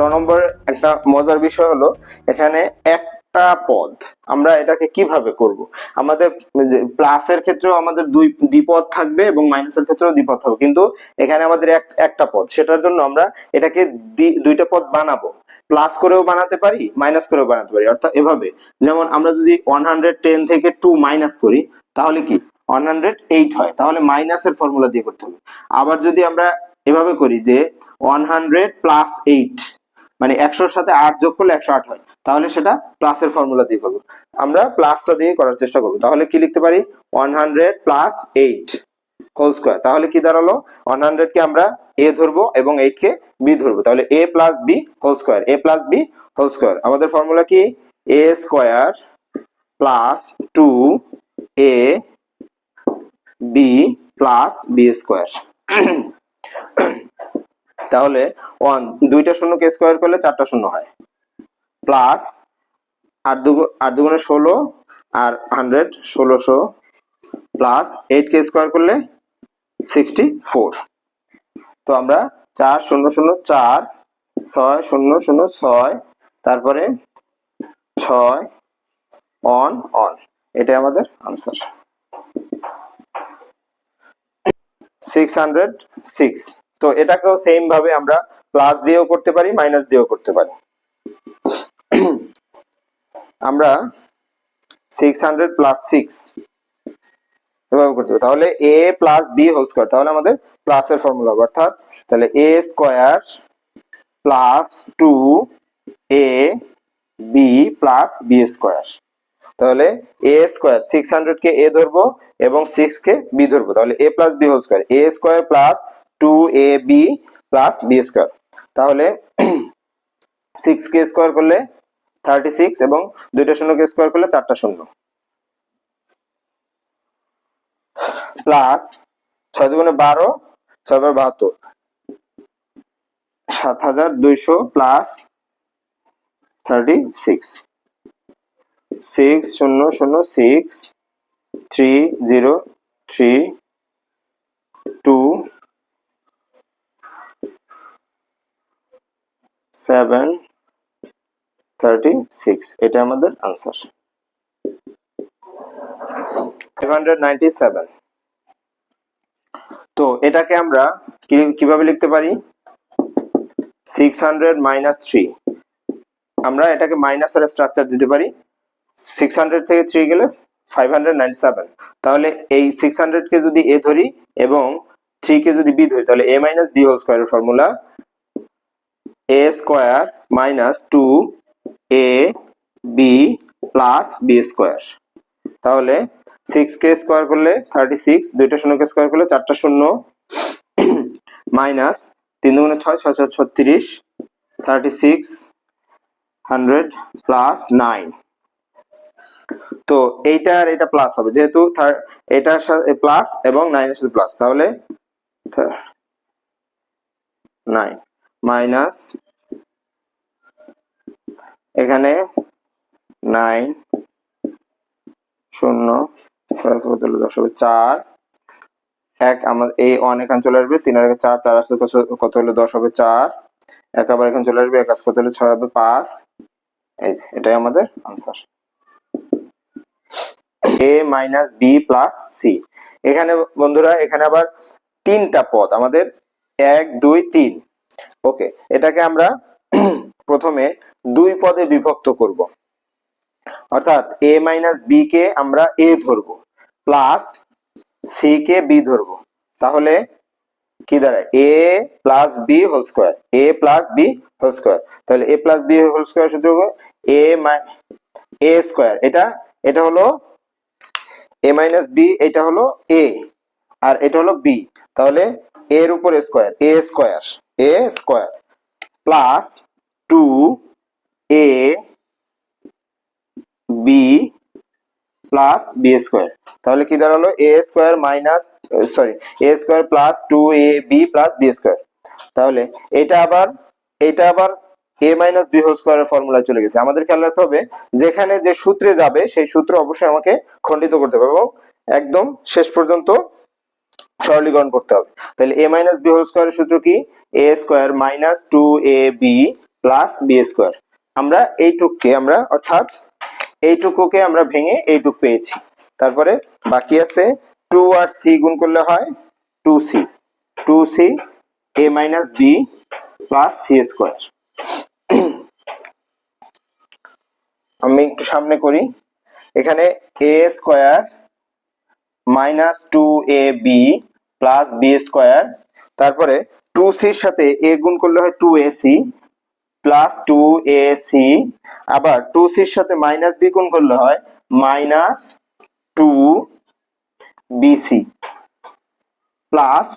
ছ নম্বর একটা মজার বিষয় হলো, এখানে একটা পদ আমরা এটাকে কীভাবে করব? আমাদের প্লাসের ক্ষেত্রেও আমাদের দুই দ্বিপদ থাকবে এবং মাইনাসের ক্ষেত্রেও দ্বিপদ থাকবে। কিন্তু এখানে আমাদের এক, একটা পদ। সেটার জন্য আমরা এটাকে দুইটা পদ বানাবো। প্লাস করেও বানাতে পারি মাইনাস করেও বানাতে পারি। অর্থাৎ এভাবে। যেমন আমরা যদি ওয়ান হান্ড্রেড টেন থেকে টু মাইনাস করি, তাহলে কি? ওয়ান হান্ড্রেড এইট হয়। তাহলে মাইনাসের ফর্মুলা দিয়ে করতে হবে। আবার যদি আমরা এভাবে করি যে ওয়ান হান্ড্রেড প্লাস এইট মানে একশোর সাথে আট যোগ করলে একশো আট হয় তাহলে সেটা প্লাসের ফর্মুলা দিয়ে করব। আমরা প্লাসটা দিয়ে করার চেষ্টা করব। তাহলে কি লিখতে পারি? One hundred plus eight whole square তাহলে কি দাঁড়াল? ওয়ান হান্ড্রেড কে আমরা এ ধরবো এবং এইট কে বি ধরবো। তাহলে A plus B whole square A plus B whole square আমাদের ফর্মুলা কি? A square plus two A B plus B square তাহলে ওয়ান দুইটা শূন্যকে স্কোয়ার করলে চারটা শূন্য হয়। প্লাস আট দুগুণ আট দুগুণে ষোলো আর হান্ড্রেড ষোলোশো প্লাস এইট কে স্কোয়ার করলে সিক্সটি ফোর তো আমরা চার শূন্য শূন্য চার, ছয় শূন্য শূন্য ছয়, তারপরে ছয় অন অন এটাই আমাদের আনসার সিক্স হান্ড্রেড সিক্স তো এটাকেও সেম ভাবে আমরা প্লাস দিয়েও করতে পারি মাইনাস দিয়েও করতে পারি। আমরা সিক্স হান্ড্রেড প্লাস সিক্স এভাবে করতে পারি। তাহলে A plus B whole square তাহলে আমাদের প্লাসের ফর্মুলা হবে। অর্থাৎ তাহলে A square plus two A B plus B square তাহলে এ স্কোয়ার সিক্স হান্ড্রেড কে এ ধরবো এবং সিক্স কে বি ধরবো। তাহলে A plus B whole square A square plus two A B plus B square তাহলে সিক্স কে স্কোয়ার করলে থার্টি সিক্স এবং দুইটা শূন্যকে স্কোয়ার করলে চারটা শূন্য। প্লাস ছয় দুগুণে বারো, ছয় বার বাহাত্তর। সাত হাজার দুইশো প্লাস থার্টি সিক্স সিক্স শূন্য শূন্য six three zero three two seven thirty six এটা আমাদের আনসার তো এটাকে আমরা কীভাবে লিখতে পারি? সিক্স হান্ড্রেড মাইনাস থ্রি আমরা এটাকে মাইনাসের স্ট্রাকচার দিতে পারি। সিক্স হান্ড্রেড থেকে থ্রি গেলে ফাইভ হান্ড্রেড নাইনটি সেভেন তাহলে এই সিক্স হান্ড্রেডকে যদি এ ধরি এবং থ্রি কে যদি বি ধরি, তাহলে এ মাইনাস বি হোল স্কোয়ারের formula A square minus two A B plus B square তাহলে সিক্স কে স্কোয়ার করলে থার্টি সিক্স দুইটা শূন্যকে স্কোয়ার করলে চারটা শূন্য। মাইনাস তিন দুগুণে ছয় ছয় ছয়, ছত্রিশ। Thirty six hundred plus nine তো এইটা আর এটা প্লাস হবে, যেহেতু এটার সাথে প্লাস এবং নাইনের সাথে প্লাস তাহলে নাইন মাইনাস এখানে নাইন শূন্য ছয় কত হলো দশ হবে চার। এক আমাদের এই এখানে চলে আসবে, তিন আর চার চার আসতে কত- হলে দশ হবে চার। এক আবার এখানে চলে আসবে, এক কত হলে? ছয় হবে পাঁচ। এই এটাই আমাদের answer A minus B plus C. এখানে বন্ধুরা, এখানে আবার তিনটা পদ, আমাদের এক, দুই, তিন। ওকে, এটাকে আমরা প্রথমে দুই পদে বিভক্ত করব। অর্থাৎ এ মাইনাস বি কে আমরা এ ধরবো প্লাস সি কে বি ধরবো। তাহলে কি দাঁড়ায়? A plus B whole square A plus B whole square তাহলে A plus B whole square সূত্র এ এ স্কোয়ার এটা এটা হলো এ মাইনাস বি এটা হলো এ আর এটা হলো বি তাহলে এর উপর square A square A square plus two A B plus B square তাহলে কি দাঁড়াল? A square minus sorry A square plus two A B plus B square তাহলে এটা আবার এটা আবার এ মাইনাস বি হোল স্কোয়ারের ফর্মুলায় চলে গেছে। আমাদের খেয়াল রাখতে হবে, যেখানে যে সূত্রে যাবে, সেই সূত্র অবশ্যই আমাকে খণ্ডিত করতে হবে এবং একদম শেষ পর্যন্ত সরলীকরণ করতে হবে। তাহলে এ মাইনাস বি হোল স্কোয়ারের সূত্র কি? A square minus two A B plus B square আমরা এইটুককে আমরা, অর্থাৎ এইটুকুকে আমরা ভেঙে এইটুক পেয়েছি। তারপরে বাকি আছে টু আর সি গুণ করলে হয় two C two C A minus B plus C square আমি একটু সামনে করি। এখানে A square minus two A B plus B square তারপরে টু সির সাথে এ গুণ করলে হয় two A C plus two A C আবার টু সির সাথে মাইনাস বি গুণ করলে হয় minus two BC plus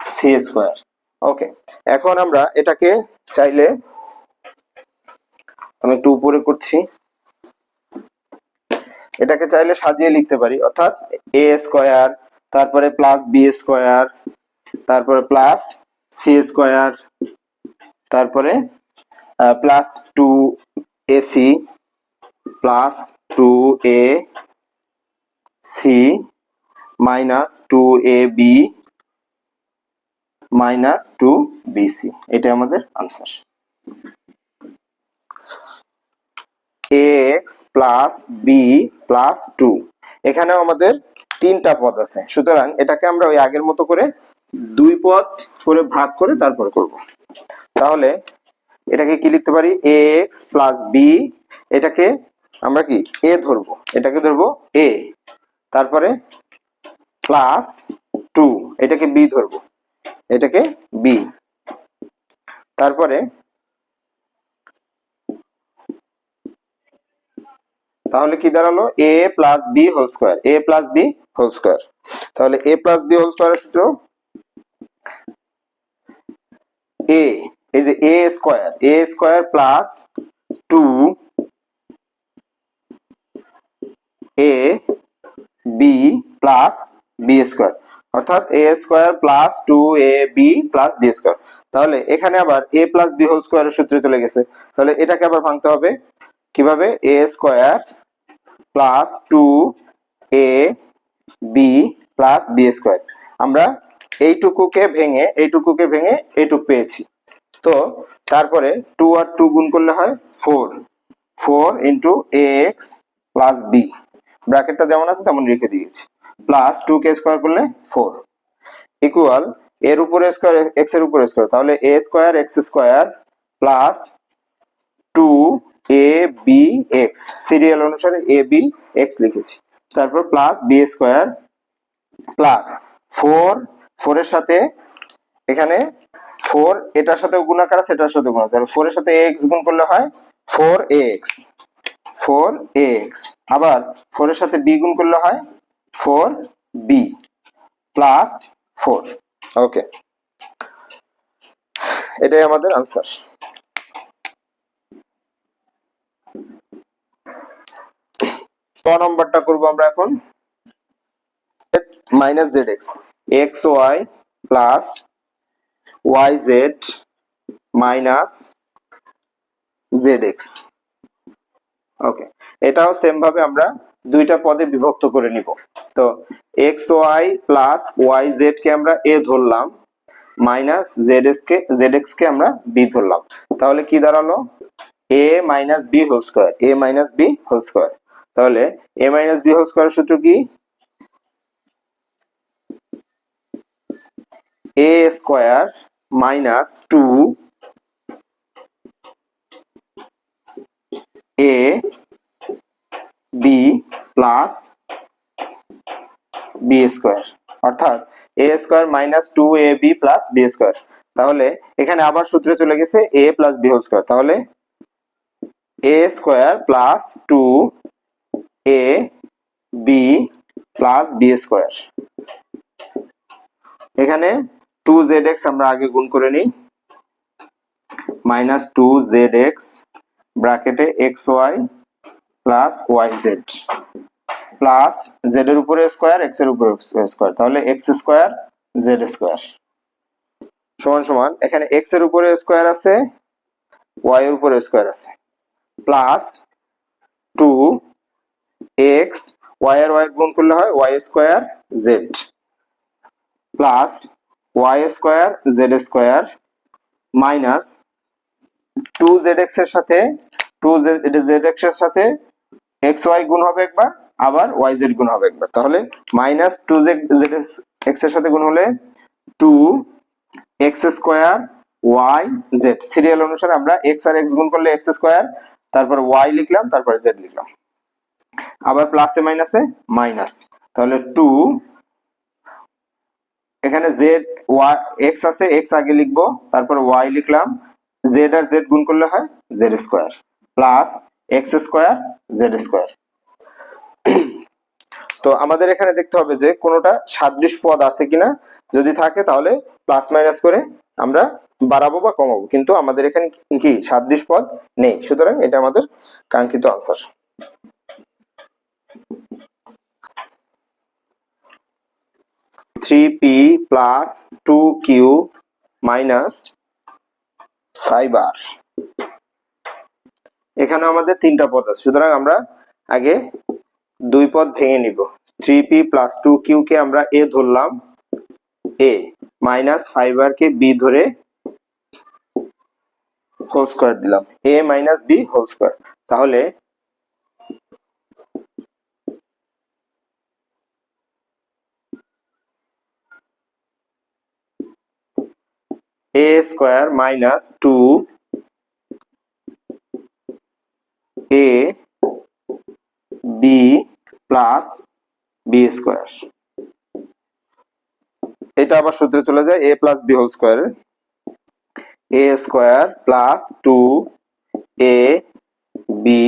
C square okay এখন আমরা এটাকে চাইলে আমি একটু উপরে করছি। এটাকে চাইলে সাজিয়ে লিখতে পারি, অর্থাৎ এ স্কোয়ার তারপরে প্লাস বি স্কোয়ার তারপরে প্লাস সি স্কোয়ার তারপরে plus two AC plus two A C minus two A B minus two BC এটা আমাদের answer X plus B plus two এখানেও আমাদের তিনটা পদ আছে। সুতরাং এটাকে আমরা ওই আগের মতো করে দুই পদ করে ভাগ করে তারপরে করব। তাহলে এটাকে কি লিখতে পারি? এক্স প্লাস বি এটাকে আমরা কি? এ ধরবো। এটাকে ধরবো এ তারপরে প্লাস টু এটাকে বি ধরবো। এটাকে বি তারপরে তাহলে কি দাঁড়াল? A plus B whole square A plus B whole square তাহলে এ প্লাস বি হোল স্কোয়ারের সূত্র? এ এই যে A square A square plus two A B plus B square অর্থাৎ A square plus two A B plus B square তাহলে এখানে আবার এ plus B whole স্কোয়ারের সূত্রে চলে গেছে। তাহলে এটাকে আবার ভাঙতে হবে। কীভাবে? A square plus two A B plus B square আমরা এইটুকুকে ভেঙে এইটুকুকে ভেঙে এইটুক পেয়েছি। তো তারপরে টু আর টু গুণ করলে হয় four four into X plus B ব্র্যাকেটটা যেমন আছে তেমন রেখে দিয়েছি। প্লাস টু কে স্কোয়ার করলে ফোর ইকুয়াল এর উপরে স্কোয়ার এক্সের উপরে স্কোয়ার তাহলে A square X square plus two A B X serial অনুসারে এ বি এক্স লিখেছি। তারপর plus B square plus four ফোরের সাথে এখানে ফোর এটার সাথে গুণাকার আছে, এটার সাথে গুণাকার। ফোরের সাথে এক্স গুণ করলে হয় ফোর এক্স ফোর এক্স আবার ফোরের সাথে বি গুণ করলে হয় four B plus four okay এটাই আমাদের আনসার ক নম্বরটা করব আমরা এখন? Minus Z X X Y plus Y Z minus Z X okay এটাও সেম ভাবে আমরা দুইটা পদে বিভক্ত করে নিব। তো X Y plus Y Z কে আমরা এ ধরলাম মাইনাস জেড এক্স কে জেড এক্স কে আমরা বি ধরলাম। তাহলে কি দাঁড়াল? A minus B whole square A minus B whole square তাহলে A minus B whole square সূত্র কি? A square minus two A B plus B square অর্থাৎ A square minus two A B plus B square তাহলে এখানে আবার সূত্রে চলে গেছে A plus B whole square তাহলে A square plus two A B plus B square এখানে two Z X আমরা আগে গুণ করে নিই। মাইনাস টু জেড এক্স ব্র্যাকেটে X Y plus Y Z plus Z এর উপরে স্কোয়ার এক্সের উপরে স্কোয়ার তাহলে এক্স স্কোয়ার জেড স্কোয়ার সমান সমান, এখানে এক্সের উপরে স্কোয়ার আছে ওয়াই এর উপরে স্কোয়ার আছে। প্লাস টু এক্স ওয়াই এর ওয়াই গুণ করলে হয় Y square Z plus Y square Z square minus two Z এক্সের সাথে টু জেড এক্সের সাথে এক্স ওয়াই গুণ হবে একবার, আবার ওয়াই জেড গুণ হবে একবার। তাহলে মাইনাস টু জেড জেড এক্সের সাথে গুণ হলে two X square Y Z serial অনুসারে আমরা এক্স আর এক্স গুণ করলে এক্স স্কোয়ার তারপর ওয়াই লিখলাম, তারপর জেড লিখলাম। আবার প্লাসে মাইনাসে মাইনাস তাহলে টু এখানে জেড ওয়াই এক্স আছে এক্স আগে লিখব, তারপর ওয়াই লিখলাম জেড আর জেড গুণ করলে হয় Z square plus X square Z square তো আমাদের এখানে দেখতে হবে যে কোনোটা সাদৃশ পদ আছে কিনা, যদি থাকে তাহলে প্লাস মাইনাস করে আমরা বাড়াবো বা কমাবো, কিন্তু আমাদের এখানে কি সাদৃশ পদ নেই, সুতরাং এটা আমাদের কাঙ্ক্ষিত answer three P plus two Q minus five R এখানে আমাদের তিনটা পদ আছে। সুতরাং আমরা আগে দুই পদ ভেঙে নিব। Three p plus two q কে আমরা এ ধরলাম। এ মাইনাস ফাইভ আর কে বি ধরে হোল স্কোয়ার দিলাম। A minus b whole square তাহলে a square minus two a b plus b square এটা আবার সূত্রে চলে যায় a plus b whole square a square plus two a b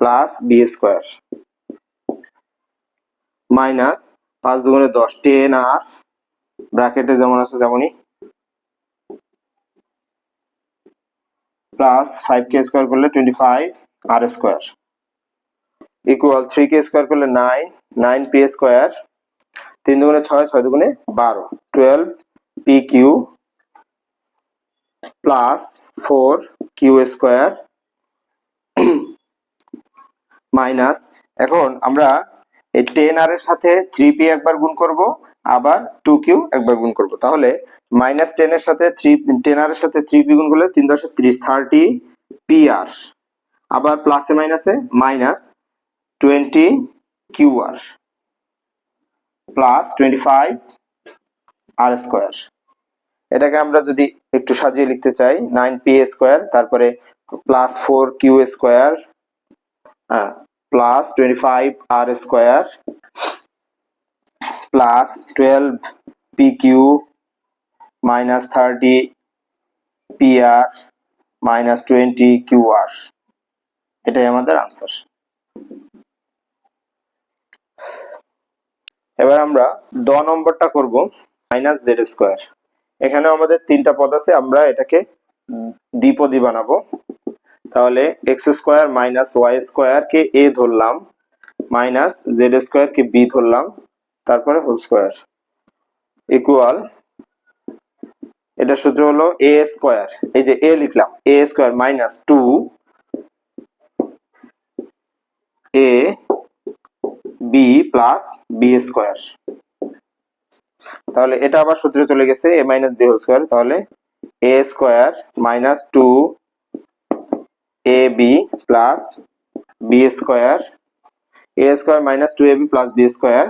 plus b square minus পাঁচ দুগুণে দশ টেন আর ব্র্যাকেটে যেমন আছে তেমনই। প্লাস ফাইভ কে স্কোয়ার করলে twenty five R square equal three কে স্কোয়ার করলে নাইন নাইন পি স্কোয়ার তিন দুগুণে ছয় ছয় দুগুণে বারো। Twelve P Q plus four Q square minus এখন আমরা এই টেন আর এর সাথে থ্রি পি একবার গুণ করব। আবার টু কিউ একবার গুণ করব। তাহলে মাইনাস টেন এর সাথে থ্রি টেন আর এর সাথে থ্রি পি গুণ করলে তিন দশে ত্রিশ থার্টি পি আর আবার প্লাসে মাইনাসে minus twenty Q R plus twenty five R square এটাকে আমরা যদি একটু সাজিয়ে লিখতে চাই নাইন পি স্কোয়ার তারপরে plus four Q square plus twenty five R square plus twelve P Q minus thirty P R minus twenty Q R এটাই আমাদের আনসার এবার আমরা দ নম্বরটা করব মাইনাস জেড স্কোয়ার এখানে আমাদের তিনটা পদ আছে, আমরা এটাকে দ্বিপদী বানাবো। তাহলে X square minus Y square K A ধরলাম মাইনাস জেড স্কোয়ার কে বি ধরলাম। তারপরে হোল স্কোয়ার ইকুয়াল এটা সূত্র হলো এ স্কোয়ার এই যে এ লিখলাম A square minus two A B plus B square তাহলে এটা আবার সূত্রে চলে গেছে A minus B whole square তাহলে A square minus two A B plus B square A square minus two A B plus B square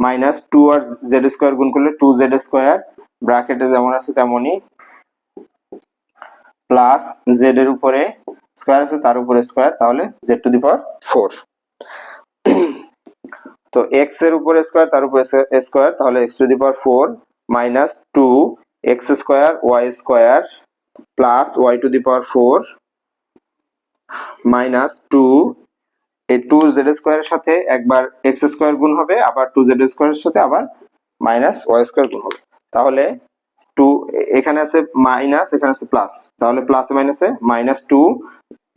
minus two R Z square গুণ করলে to Z square ব্র্যাকেটে যেমন আছে তেমনই plus Z এর উপরে square আছে, তার উপরে স্কোয়ার তাহলে Z to the power four তো এক্সের উপরে স্কোয়ার তার উপরে স্কোয়ার তাহলে X to the power four minus two X square Y square plus Y to the power four minus two এই টু জেড স্কোয়ারের সাথে একবার এক্স স্কোয়ার গুণ হবে, আবার টু জেড স্কোয়ারের সাথে আবার মাইনাস ওয়াই স্কোয়ার গুণ হবে। তাহলে টু এখানে আছে মাইনাস এখানে আছে প্লাস তাহলে প্লাসে মাইনাসে minus two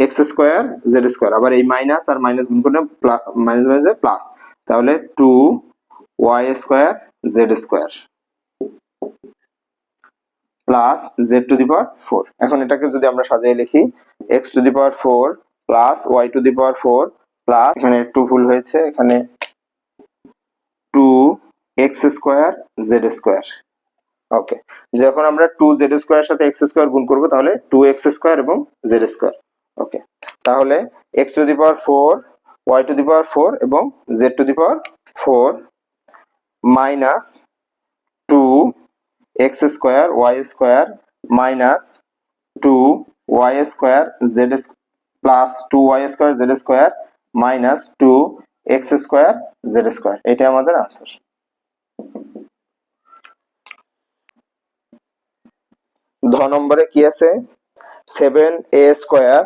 X square Z square আবার এই মাইনাস আর মাইনাস গুণ করলে মাইনাস মাইনাসে প্লাস তাহলে two Y square Z square plus Z to the power four এখন এটাকে যদি আমরা সাজিয়ে লিখি X to the power four plus Y to the power four plus এখানে টু ভুল হয়েছে, এখানে two X square Z square okay যখন আমরা টু জেড স্কোয়ার সাথে এক্স স্কোয়ার গুণ করব, তাহলে টু এক্স স্কোয়ার এবং জেড স্কোয়ার ওকে তাহলে X to the power four Y to the power four এবং Z to the power four minus two X square Y square minus two Y square Z plus two Y square Z square minus two X square Z square এটা আমাদের answer ধ নম্বরে কি আছে? Seven A square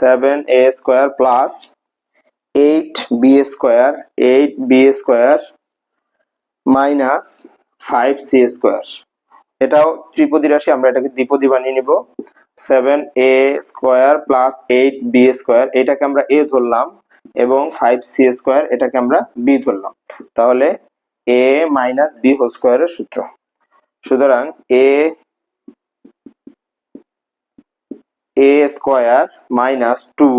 seven A square plus eight B square eight B square minus five C square এটাও ত্রিপদী রাশি, আমরা এটাকে দ্বিপদী বানিয়ে নিব। Seven A square plus eight B square এটাকে আমরা এ ধরলাম এবং ফাইভ সি স্কোয়ার এটাকে আমরা বি ধরলাম। তাহলে এ মাইনাস বি হোল স্কোয়ারের সূত্র। সুতরাং A A square minus two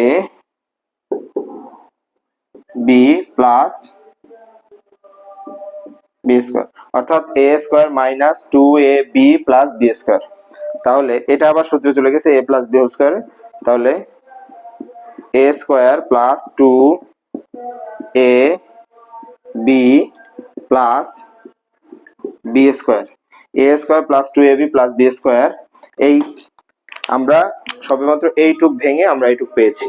A B plus B square অর্থাৎ A square minus two A B plus B square তাহলে এটা আবার সূত্রে চলে গেছে A plus B whole square তাহলে A square plus two A B plus B square A square plus two A B plus B square এই আমরা সবেমাত্র এইটুক ভেঙে আমরা এইটুক পেয়েছি।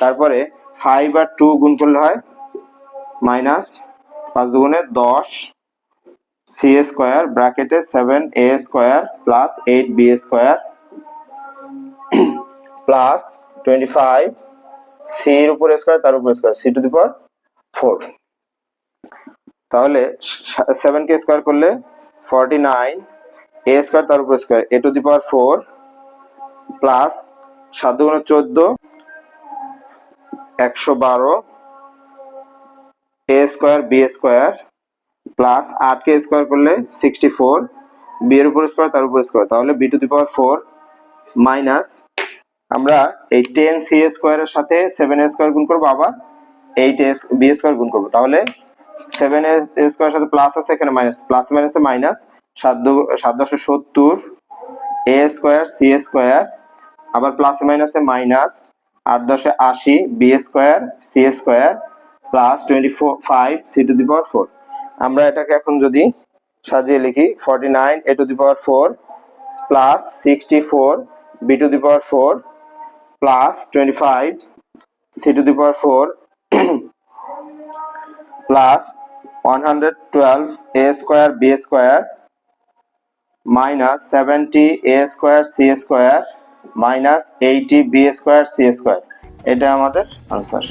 তারপরে ফাইভ আর টু গুণ করলে হয় মাইনাস পাঁচ দুগুণে দশ সি স্কোয়ার ব্র্যাকেটে seven A square plus eight B square plus twenty five সির উপর স্কোয়ার তার উপর square C to the power four তাহলে সেভেন কে স্কোয়ার করলে ফর্টি নাইন এ স্কোয়ার তার উপর square A to the power four plus সাত দুগুণে চোদ্দ একশো বারো A square B square plus আট কে স্কোয়ার করলে সিক্সটি ফোর বি এর উপর স্কোয়ার তার উপর স্কোয়ার তাহলে B to the power four minus আমরা এই টেন সি স্কোয়ারের সাথে সেভেন স্কোয়ার গুণ করব আবার এইট এস বি স্কোয়ার গুণ করব। তাহলে সেভেন স্কোয়ার সাথে প্লাস আছে এখানে মাইনাস প্লাস মাইনাসে মাইনাস সাত দু, সাত দশে সত্তর এ স্কোয়ার সি স্কোয়ার আবার প্লাসে মাইনাসে মাইনাস আট দশে আশি B square C square plus twenty four five C to the power four আমরা এটাকে এখন যদি সাজিয়ে লিখি forty nine A to the power four plus sixty four B to the power four plus twenty five C to the power four plus one hundred twelve A square B square minus seventy A square C square minus eighty B square C square এটা আমাদের answer